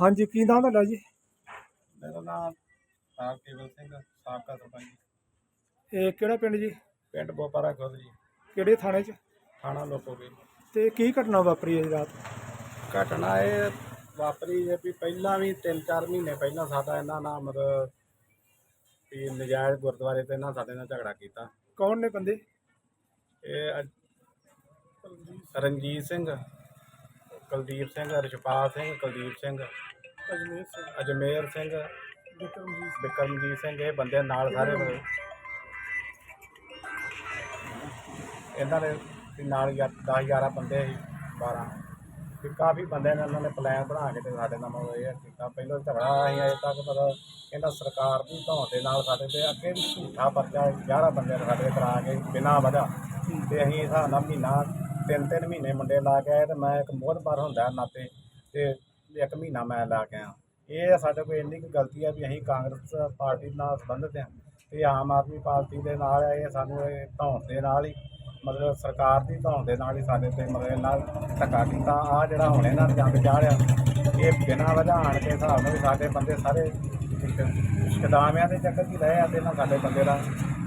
ਹਾਂਜੀ ਕੀ ਨਾਮ ਤੁਹਾਡਾ ਜੀ? ਮੇਰਾ ਨਾਮ ਸਾਹ ਕੇਵਲ ਸਿੰਘ ਸਾਬਕਾ ਸਰਪੰਚ। ਇਹ ਕਿਹੜਾ ਪਿੰਡ ਜੀ? ਪਿੰਡ ਬੋਪਾਰਾ ਖੁਦ ਜੀ। ਕਿਹੜੇ ਥਾਣੇ 'ਚ? ਥਾਣਾ ਲੋਕੋਗੇ ਤੇ ਕੀ ਘਟਨਾ ਵਾਪਰੀ ਹੈ ਜੀ ਰਾਤ? ਘਟਨਾ ਇਹ ਵਾਪਰੀ ਜੇ ਵੀ ਪਹਿਲਾਂ ਵੀ 3-4 ਮਹੀਨੇ ਪਹਿਲਾਂ ਸਾਡਾ ਇਹਨਾਂ ਨਾਲ ਮਤਲਬ ਵੀ ਨਜਾਇਜ਼ ਗੁਰਦੁਆਰੇ ਤੇ ਇਹਨਾਂ ਸਾਡੇ ਨਾਲ ਝਗੜਾ ਕੀਤਾ। ਕੌਣ ਨੇ ਬੰਦੇ? ਇਹ ਅਜ- ਰਣਜੀਤ ਸਿੰਘ। ਕੁਲਦੀਪ ਸਿੰਘ ਰਛਪਾਲ ਸਿੰਘ ਕੁਲਦੀਪ ਸਿੰਘ ਅਜਮੇਰ ਸਿੰਘ। ਅਜਮੇਰ ਸਿੰਘ ਵਿਕਰਮਜੀਤ ਬਿਕਰਮਜੀਤ ਸਿੰਘ ਇਹ ਬੰਦੇ ਨਾਲ ਸਾਰੇ ਮਤਲਬ ਇਹਨਾਂ ਦੇ ਵੀ ਨਾਲ 10 11 ਬੰਦੇ ਸੀ 12 ਵੀ ਕਾਫੀ ਬੰਦੇ ਨੇ ਉਹਨਾਂ ਨੇ ਪਲਾਨ ਬਣਾ ਕੇ ਤੇ ਸਾਡੇ ਨਾਲ ਮਤਲਬ ਇਹ ਕੀਤਾ। ਪਹਿਲਾਂ ਝਗੜਾ ਅਸੀਂ ਅਜੇ ਤੱਕ ਮਤਲਬ ਇਹਨਾਂ ਸਰਕਾਰ ਦੀ ਧੌਣ ਦੇ ਨਾਲ ਸਾਡੇ ਤੇ ਅੱਗੇ ਵੀ ਝੂਠਾ ਪਰਚਾ 11 ਬੰਦੇ ਨੇ ਸਾਡੇ ਤੇ ਕਰਾ ਕੇ ਬਿਨਾਂ ਵਜ੍ਹਾ। ਤੇ ਅਸੀਂ ਹਿਸਾਬ ਨਾਲ ਮਹੀਨਾ ਤਿੰਨ ਤਿੰਨ ਮਹੀਨੇ ਮੁੰਡੇ ਲਾ ਕੇ ਆਏ ਤੇ ਮੈਂ ਇੱਕ ਮੋਹਤਬਾਰ ਹੁੰਦਾ ਨਾਤੇ ਤੇ ਇੱਕ ਮਹੀਨਾ ਮੈਂ ਲਾ ਕੇ ਆਇਆ। ਇਹ ਸਾਡੇ ਕੋਲ ਇੰਨੀ ਕੁ ਗਲਤੀ ਆ ਵੀ ਅਸੀਂ ਕਾਂਗਰਸ ਪਾਰਟੀ ਨਾਲ ਸੰਬੰਧਿਤ ਹਾਂ ਤੇ ਆਮ ਆਦਮੀ ਪਾਰਟੀ ਦੇ ਨਾਲ ਇਹ ਸਾਨੂੰ ਇਹ ਧੌਣ ਦੇ ਨਾਲ ਹੀ, ਮਤਲਬ ਸਰਕਾਰ ਦੀ ਧੌਣ ਦੇ ਨਾਲ ਹੀ ਸਾਡੇ ਤੇ ਮਤਲਬ ਨਾਲ ਧੱਕਾ ਕੀਤਾ। ਆ ਜਿਹੜਾ ਹੁਣ ਇਹਨਾਂ ਨੇ ਜੰਗ ਚਾੜਿਆ ਇਹ ਬਿਨਾਂ ਵਧਾਣ ਆਣ ਕੇ ਹਿਸਾਬ ਨਾਲ ਵੀ ਸਾਡੇ ਬੰਦੇ ਸਾਰੇ ਕਦਾਮਿਆਂ ਦੇ ਚੱਕਰ 'ਚ ਹੀ ਰਹੇ ਆ ਤੇ ਇਹਨਾਂ ਸਾਡੇ ਬੰਦੇ ਦਾ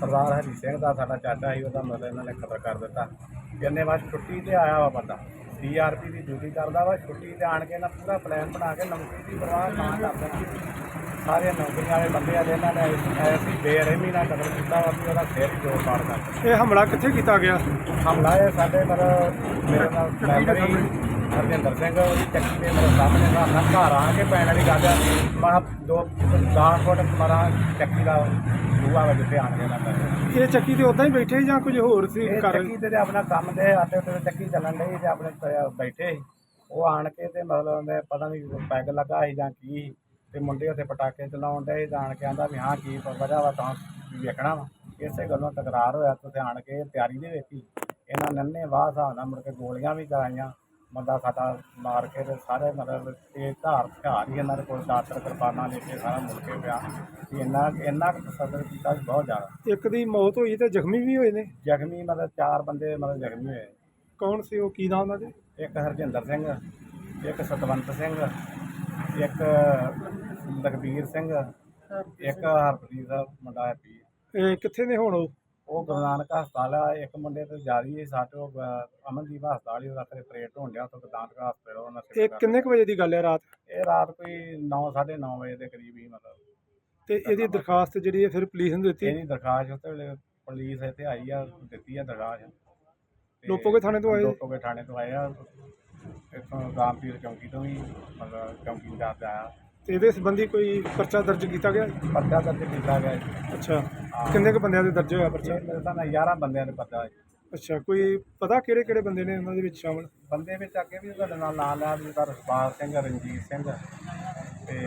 ਸਰਦਾਰ ਹਰੀ ਸਿੰਘ ਦਾ ਸਾਡਾ ਚਾਚਾ ਸੀ ਉਹਦਾ ਮਤਲਬ ਇਹਨਾਂ ਨੇ ਕਤਲ ਕਰ ਦਿੱਤਾ। ਕਿੰਨੇ ਵਾਰ ਛੁੱਟੀ ਤੇ ਆਇਆ ਵਾ ਬੰਦਾ। ਡੀਆਰਪੀ ਦੀ ਡਿਊਟੀ ਕਰਦਾ ਵਾ ਛੁੱਟੀ ਤੇ ਆਣ ਕੇ ਇਹਨਾਂ ਪੂਰਾ ਪਲਾਨ ਬਣਾ ਕੇ ਨੌਕਰੀ ਦੀ ਪਰਵਾਹ ਨਾ ਕਰਦੇ ਸਾਰੇ ਨੌਕਰੀ ਵਾਲੇ ਬੰਦੇ ਆ ਜਿਹਨਾਂ ਨੇ ਐਸੀ ਬੇਰਹਿਮੀ ਨਾਲ ਕਤਲ ਕੀਤਾ ਵਾ ਵੀ ਉਹਦਾ ਸਿਰ ਜੋੜ ਪਾੜ ਕਰ ਇਹ ਹਮਲਾ ਕਿੱਥੇ ਕੀਤਾ ਗਿਆ? ਹਮਲਾ ਇਹ ਸਾਡੇ ਪਰ ਮੇਰੇ ਨਾਲ ਮੈਂਬਰੀ ਹਰਜਿੰਦਰ ਸਿੰਘ ਉਹਦੀ ਚੱਕੀ ਦੇ ਮੇਰੇ ਸਾਹਮਣੇ ਦਾ ਨਾ ਘਰ ਆ ਕੇ ਪੈਣ ਵਾਲੀ ਗੱਲ ਆ। ਮਾ ਦੋ 10 ਫੁੱਟ ਮਾਰਾ ਚੱਕੀ ਦਾ। ਦੂਆ ਵਜੇ ਤੇ ਆਣ ਕੇ ਪੈ ਇਹ ਚੱਕੀ ਤੇ ਉਦਾਂ ਹੀ ਬੈਠੇ ਜਾਂ ਕੁਝ ਹੋਰ ਸੀ ਇਹ ਕਰ ਚੱਕੀ ਤੇ ਤੇ ਆਪਣਾ ਕੰਮ ਦੇ ਆਟੇ ਤੇ ਚੱਕੀ ਚੱਲਣ ਡਈ ਤੇ ਆਪਣੇ ਬੈਠੇ ਸੀ। ਉਹ ਆਣ ਕੇ ਤੇ ਮਤਲਬ ਉਹਨੇ ਪਤਾ ਨਹੀਂ ਪੈਗ ਲੱਗਾ ਸੀ ਜਾਂ ਕੀ ਤੇ ਮੁੰਡੇ ਉੱਥੇ ਪਟਾਕੇ ਚਲਾਉਣ ਡਏ ਜਾਣ ਕੇ ਆਂਦਾ ਵੀ ਹਾਂ ਕੀ ਵਜ੍ਹਾ ਵਾ ਤਾਂ ਵੇਖਣਾ ਵਾ। ਇਸੇ ਗੱਲੋਂ ਤਕਰਾਰ ਹੋਇਆ ਤੇ ਆਣ ਕੇ ਤਿਆਰੀ ਦੇ ਵਿੱਚ ਹੀ ਇਹਨਾਂ ਨੰਨੇ ਵਾਹ ਹਿਸਾਬ ਨਾਲ ਮੁੜ ਕੇ ਗੋਲੀਆਂ ਵੀ ਚਲਾਈਆਂ। ਬੰਦਾ ਸਾਡਾ ਮਾਰ ਕੇ ਤੇ ਸਾਰੇ ਮਤਲਬ ਤੇ ਧਾਰ ਹਥਿਆਰ ਹੀ ਇਹਨਾਂ ਦੇ ਕੋਲ ਦਾਤਰ ਕਿਰਪਾਨਾਂ ਲੈ ਕੇ ਸਾਰਾ ਮੁੜ ਕੇ ਪਿਆ। ਵੀ ਇੰਨਾ ਇੰਨਾ ਕੁ ਤਸੱਦਰ ਕੀਤਾ ਸੀ ਬਹੁਤ ਜ਼ਿਆਦਾ। ਇੱਕ ਦੀ ਮੌਤ ਹੋਈ ਤੇ ਜ਼ਖਮੀ ਵੀ ਹੋਏ ਨੇ? ਜ਼ਖਮੀ ਮਤਲਬ ਚਾਰ ਬੰਦੇ ਮਤਲਬ ਜ਼ਖਮੀ ਹੋਏ। ਕੌਣ ਸੀ ਉਹ? ਕੀ ਨਾਮ ਉਹਨਾਂ ਦੇ? ਇੱਕ ਹਰਜਿੰਦਰ ਸਿੰਘ ਇੱਕ ਸਤਵੰਤ ਸਿੰਘ ਇੱਕ ਲਖਬੀਰ ਸਿੰਘ ਇੱਕ ਹਰਪ੍ਰੀਤ ਦਾ ਮੁੰਡਾ ਹੈ। ਪੀ ਇਹ ਕਿੱਥੇ ਨੇ ਹੁਣ ਉਹ? ਉਹ ਗੁਰੂ ਨਾਨਕ ਹਸਪਤਾਲ ਆ ਇੱਕ ਮੁੰਡੇ ਤੇ ਜਾਰੀ ਹੈ ਸਾਡੇ ਉਹ ਅਮਨਦੀਪ ਹਸਪਤਾਲ ਹੀ ਉਹਦਾ ਫਿਰ ਪ੍ਰੇਟ ਹੋਣ ਡਿਆ ਤੋਂ ਗਦਾਂਤ ਹਸਪਤਾਲ ਉਹਨਾਂ ਇਹ ਸਿਵਲ ਕਿੰਨੇ ਕੁ ਵਜੇ ਦੀ ਗੱਲ ਹੈ ਰਾਤ? ਇਹ ਰਾਤ ਕੋਈ 9 9:30 ਵਜੇ ਦੇ ਕਰੀਬ ਹੀ ਮਤਲਬ। ਤੇ ਇਹਦੀ ਦਰਖਾਸਤ ਜਿਹੜੀ ਹੈ ਫਿਰ ਪੁਲਿਸ ਨੂੰ ਦਿੱਤੀ? ਇਹਦੀ ਦਰਖਾਸਤ ਉੱਤੇ ਵੇਲੇ ਪੁਲਿਸ ਇੱਥੇ ਆਈ ਆ ਦਿੱਤੀ ਆ ਦਰਖਾਸਤ। ਤੇ ਲੋਪੋਗੇ ਥਾਣੇ ਤੋਂ ਆਏ? ਲੋਪੋਗੇ ਥਾਣੇ ਤੋਂ ਆਏ ਆ। ਇੱਥੋਂ ਰਾਮਪੀਰ ਚੌਂਕੀ ਤੋਂ ਵੀ ਮਤਲਬ ਚੌਂਕੀ ਇੰਚਾਰਜ ਆਇਆ। ਤੇ ਇਹਦੇ ਸੰਬੰਧੀ ਕੋਈ ਪਰਚਾ ਦਰਜ ਕੀਤਾ ਗਿਆ? ਪਰਚਾ ਦਰਜ ਕੀਤਾ ਗਿਆ ਜੀ। ਅੱਛਾ। ਕਿੰਨੇ ਕੁ ਬੰਦਿਆਂ ਦੇ ਦਰਜ ਹੋਇਆ ਪਰਚਾ? ਇਹ ਮੇਰੇ ਤਾਂ 11 ਬੰਦਿਆਂ ਦੇ ਪਤਾ ਹੈ ਅੱਛਾ ਕੋਈ ਪਤਾ ਕਿਹੜੇ ਕਿਹੜੇ ਬੰਦੇ ਨੇ ਉਹਨਾਂ ਦੇ ਵਿੱਚ ਸ਼ਾਮਲ? ਬੰਦੇ ਵਿੱਚ ਅੱਗੇ ਵੀ ਤੁਹਾਡੇ ਨਾਲ ਨਾਂ ਲਿਆ ਵੀ ਤਾਂ ਰਸਪਾਲ ਸਿੰਘ ਰਣਜੀਤ ਸਿੰਘ ਤੇ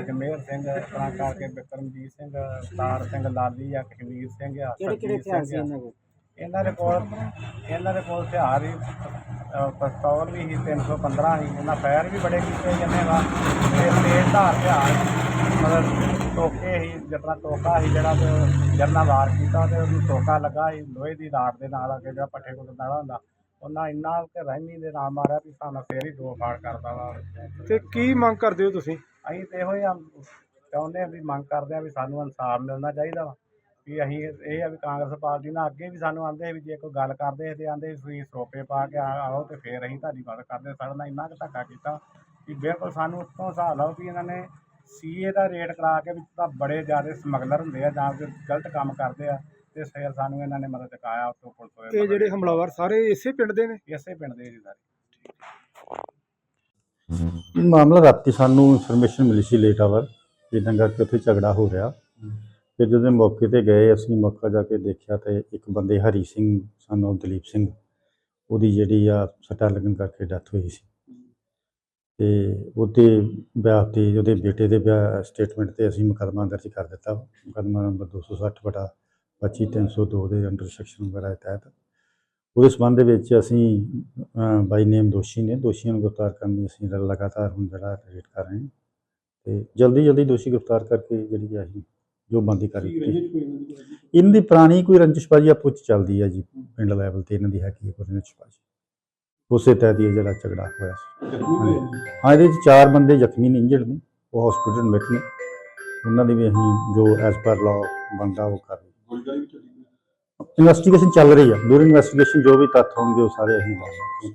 ਅਜਮੇਰ ਸਿੰਘ ਇਸ ਤਰ੍ਹਾਂ ਕਰਕੇ ਬਿਕਰਮਜੀਤ ਸਿੰਘ ਤਾਰ ਸਿੰਘ ਲਾਲੀ ਆ ਕਸ਼ਮੀਰ ਸਿੰਘ ਆ ਕਿਹੜੇ ਕਿਹੜੇ ਹਥਿਆਰ ਸੀ ਇਹਨਾਂ ਕੋਲ? ਇਹਨਾਂ ਦੇ ਕੋਲ ਇਹਨਾਂ ਦੇ ਕੋਲ ਹਥਿਆਰ ਹੀ ਪਿਸਤੌਲ ਵੀ ਸੀ 315 ਸੀ ਇਹਨਾਂ ਫਾਇਰ ਵੀ ਬੜੇ ਕੀਤੇ ਜੰਨੇ ਵਾ ਤੇ ਤੇਜ਼ ਧਾਰ ਹਥਿਆਰ ਮਤਲਬ ਟੋਕੇ ਹੀ ਜਿਤਨਾ ਟੋਕਾ ਸੀ ਜਿਹੜਾ ਤੇ ਜਰਨਾ ਵਾਰ ਕੀਤਾ ਤੇ ਉਹਨੂੰ ਟੋਕਾ ਲੱਗਾ ਸੀ ਲੋਹੇ ਦੀ ਰਾਡ ਦੇ ਨਾਲ ਅੱਗੇ ਜਿਹੜਾ ਪੱਠੇ ਕੋਲ ਨਾਲਾ ਹੁੰਦਾ। ਉਹਨਾਂ ਇੰਨਾ ਤੇ ਰਹਿਮੀ ਦੇ ਨਾਲ ਮਾਰਿਆ ਵੀ ਸਾਨੂੰ ਫੇਰ ਹੀ ਦੋ ਫਾੜ ਕਰਦਾ ਵਾ। ਤੇ ਕੀ ਮੰਗ ਕਰਦੇ ਹੋ ਤੁਸੀਂ? ਅਸੀਂ ਤੇ ਇਹੋ ਹੀ ਆ ਚਾਹੁੰਦੇ ਆ ਵੀ ਮੰਗ ਕਰਦੇ ਆ ਵੀ ਸਾਨੂੰ ਇਨਸਾਫ ਮਿਲਣਾ ਚਾਹੀਦਾ ਵਾ। ਵੀ ਅਸੀਂ ਇਹ ਆ ਵੀ ਕਾਂਗਰਸ ਪਾਰਟੀ ਨਾਲ ਅੱਗੇ ਵੀ ਸਾਨੂੰ ਆਂਦੇ ਵੀ ਜੇ ਕੋਈ ਗੱਲ ਕਰਦੇ ਤੇ ਆਂਦੇ ਤੁਸੀਂ ਸਰੋਪੇ ਪਾ ਕੇ ਆ- ਆਓ ਤੇ ਫੇਰ ਅਸੀਂ ਤੁਹਾਡੀ ਮਦਦ ਕਰਦੇ ਸਾਡੇ ਨਾਲ ਇੰਨਾ ਕੁ ਧੱਕਾ ਕੀਤਾ ਵੀ ਬਿਲਕੁਲ ਸਾਨੂੰ ਉੱਤੋਂ ਹਿਸਾਬ ਲਾਓ ਵੀ ਇਹਨਾਂ ਨੇ ਸੀਏ ਦਾ ਰੇਟ ਕਰਾ ਕੇ ਵੀ ਤਾਂ ਬੜੇ ਜ਼ਿਆਦਾ ਸਮਗਲਰ ਹੁੰਦੇ ਆ ਜਾਂ ਫਿਰ ਗਲਤ ਕੰਮ ਕਰਦੇ ਆ ਤੇ ਫੇਰ ਸਾਨੂੰ ਇਹਨਾਂ ਨੇ ਮਦਦ ਚੁਕਾਇਆ ਉੱਤੋਂ ਪੁਲਿਸ ਵਾਲੇ ਇਹ ਜਿਹੜੇ ਹਮਲਾਵਰ ਸਾਰੇ ਇਸੇ ਪਿੰਡ ਦੇ ਨੇ? ਇਸੇ ਪਿੰਡ ਦੇ ਜੀ ਸਾਰੇ। ਮਾਮਲਾ ਰਾਤੀ ਸਾਨੂੰ ਇਨਫੋਰਮੇਸ਼ਨ ਮਿਲੀ ਸੀ ਲੇਟ ਆਵਰ ਕਿ ਦੰਗਾ ਕਿ ਉੱਥੇ ਝਗੜਾ ਹੋ ਰਿਹਾ। ਫਿਰ ਜਦੋਂ ਮੌਕੇ ਤੇ ਗਏ, ਅਸੀਂ ਮੌਕਾ ਜਾ ਕੇ ਦੇਖਿਆ ਤੇ ਇੱਕ ਬੰਦੇ ਹਰੀ ਸਿੰਘ, ਸਨ ਉਹ ਦਲੀਪ ਸਿੰਘ, ਉਹਦੀ ਜਿਹੜੀ ਆ ਸੱਟਾਂ ਲੱਗਣ ਕਰਕੇ ਡੈਥ ਹੋਈ ਸੀ। ਤੇ ਉਹਦੇ ਵਿਆਹ ਤੇ, ਉਹਦੇ ਬੇਟੇ ਦੇ ਵਿਆਹ ਸਟੇਟਮੈਂਟ ਤੇ ਅਸੀਂ ਮੁਕੱਦਮਾ ਦਰਜ ਕਰ ਦਿੱਤਾ। ਵਾ। ਮੁਕੱਦਮਾ ਨੰਬਰ 260 ਬਟਾ 25 302 ਦੇ ਅੰਡਰ ਸੈਕਸ਼ਨ ਵਗੈਰਾ ਤਹਿਤ। ਉਹਦੇ ਸੰਬੰਧ ਦੇ ਵਿੱਚ ਅਸੀਂ ਬਾਈ ਨੇਮ ਦੋਸ਼ੀ ਨੇ। ਦੋਸ਼ੀਆਂ ਨੂੰ ਗ੍ਰਿਫਤਾਰ ਕਰਨ ਲਈ ਅਸੀਂ ਲਗਾਤਾਰ ਹੁਣ ਜਿਹੜਾ ਰੇਟ ਕਰ ਰਹੇ ਹਾਂ। ਤੇ ਜਲਦੀ ਜਲਦੀ ਦੋਸ਼ੀ ਗ੍ਰਿਫਤਾਰ ਕਰਕੇ ਜਿਹੜੀ ਆ ਅਸੀਂ ਜੋ ਬੰਦੀ ਕਰ ਦਿੱਤੀ। ਇਹਨਾਂ ਦੀ ਪੁਰਾਣੀ ਕੋਈ ਰੰਜਿਸ਼ਬਾਜੀ ਆਪੋ ਚ ਚੱਲਦੀ ਹੈ ਜੀ ਪਿੰਡ ਲੈਵਲ ਤੇ ਇਹਨਾਂ ਦੀ ਹੈਗੀ ਹੈ ਕੋਈ ਰੰਜਿਸ਼ਬਾਜੀ। ਉਸੇ ਤਹਿਤ ਇਹ ਜਿਹੜਾ ਝਗੜਾ ਹੋਇਆ ਸੀ। ਹਾਂ ਇਹਦੇ ਵਿੱਚ ਚਾਰ ਬੰਦੇ ਜ਼ਖਮੀ ਨੇ ਇੰਜਰਡ ਨੇ ਉਹ ਹਸਪੀਟਲ ਐਡਮਿਟ ਨੇ। ਉਹਨਾਂ ਦੀ ਵੀ ਅਸੀਂ ਜੋ ਐਸ ਪਰ ਲਾਅ ਬਣਦਾ ਉਹ ਕਰ ਰਹੇ ਇਨਵੈਸਟੀਗੇਸ਼ਨ ਚੱਲ ਰਹੀ ਹੈ ਡੂਰਿੰਗ ਇਨਵੈਸਟੀਗੇਸ਼ਨ ਜੋ ਵੀ ਤੱਥ ਹੋਣਗੇ ਉਹ ਸਾਰੇ ਅਸੀਂ ਦੱਸਾਂਗੇ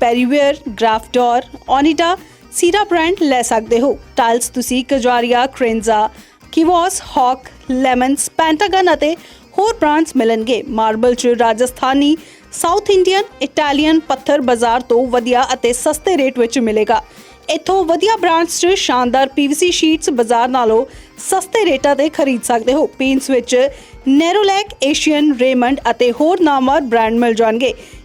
Parryware Grafdor Onida Cera brand ਲੈ ਸਕਦੇ ਹੋ। ਟਾਈਲਸ ਤੁਸੀਂ ਕਜਾਰੀਆ ਕ੍ਰੇਨਜ਼ਾ ਕਿਵੋਸ ਹੌਕ ਲੈਮਨਸ ਪੈਂਟਾਗਨ ਅਤੇ ਹੋਰ ਬ੍ਰਾਂਡਸ ਮਿਲਣਗੇ। ਮਾਰਬਲ ਚ ਰਾਜਸਥਾਨੀ ਸਾਊਥ ਇੰਡੀਅਨ ਇਟਾਲੀਅਨ ਪੱਥਰ ਬਾਜ਼ਾਰ ਤੋਂ ਵਧੀਆ ਅਤੇ ਸਸਤੇ ਰੇਟ ਵਿੱਚ ਮਿਲੇਗਾ। ਇੱਥੋਂ ਵਧੀਆ ਬ੍ਰਾਂਡਸ 'ਚ ਸ਼ਾਨਦਾਰ ਪੀਵੀਸੀ ਸ਼ੀਟਸ ਬਾਜ਼ਾਰ ਨਾਲੋਂ ਸਸਤੇ ਰੇਟਾਂ ਤੇ ਖਰੀਦ ਸਕਦੇ ਹੋ। ਪੇਂਟਸ ਵਿੱਚ ਨੈਰੋਲੈਕ ਏਸ਼ੀਅਨ ਰੇਮੰਡ ਅਤੇ ਹੋਰ ਨਾਮਵਰ ਬ੍ਰਾਂਡ ਮਿਲ ਜਾਣਗੇ।